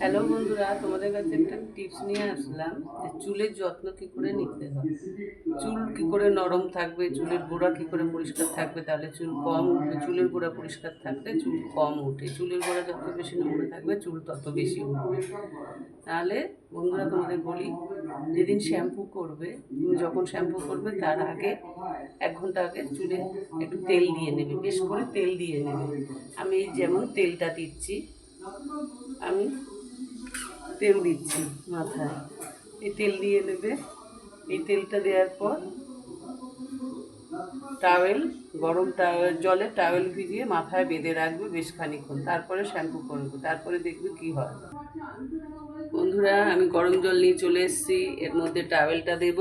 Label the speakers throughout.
Speaker 1: Hello বন্ধুরা, তোমাদের কাছে একটা টিপস নিয়ে আসলাম যে চুলের যত্ন কি করে নিতে হয়। চুল কি করে নরম থাকবে, চুলের গোড়া কি করে পরিষ্কার থাকবে, তাহলে চুল কম উঠবে, চুলের গোড়া পরিষ্কার থাকলে চুল কম উঠে। চুলের গোড়া যত বেশি নোংরা থাকবে, চুল তত বেশি উঠবে। তাহলে বন্ধুরা, তোমাদের বলি, যেদিন শ্যাম্পু করবে, তুমি যখন শ্যাম্পু করবে, তার আগে এক ঘণ্টা আগে চুলে একটু তেল দিয়ে নেবে, বেশ করে তেল দিয়ে নেবে। আমি যেমন তেলটা দিচ্ছি, আমি তেল দিচ্ছি মাথায়। এই তেল দিয়ে নেবে। এই তেলটা দেওয়ার পর টাওয়েল গরম টাওয়েল জলে টাওয়েল ভিজিয়ে মাথায় বেঁধে রাখবে বেশ খানিক্ষণ তারপরে শ্যাম্পু করবে তারপরে দেখবে কি হয়। বন্ধুরা, আমি গরম জল নিয়ে চলে এসেছি। এর মধ্যে টাওয়েলটা দেব।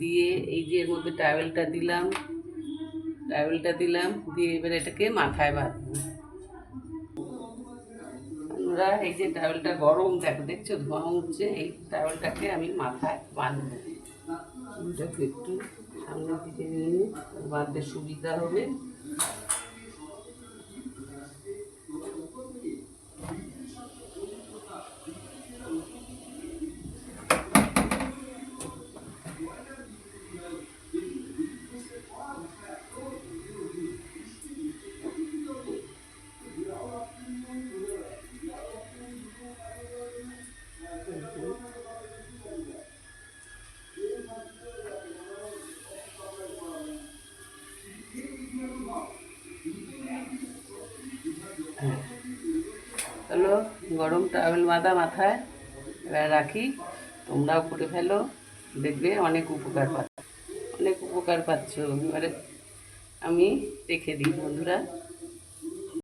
Speaker 1: দিয়ে এই যে এর মধ্যে টাওয়েলটা দিলাম। টাওয়েলটা দিলাম। দিয়ে এবার এটাকে মাথায় বাঁধবো। বন্ধুরা এই যে টাওয়েলটা গরম, দেখো, দেখছ, ধোঁয়া উঠছে এই টাওয়েলটাকে আমি মাথায় বাঁধবো। একটু সামনের দিকে নিয়ে বাঁধতে সুবিধা হবে। হলো গরম ট্রাভেল বাঁধা মাথায়, এবার রাখি। তোমরাও করে ফেলো। দেখবে অনেক উপকার পাচ্ছ অনেক উপকার পাচ্ছ। এবারে আমি রেখে দিই, বন্ধুরা।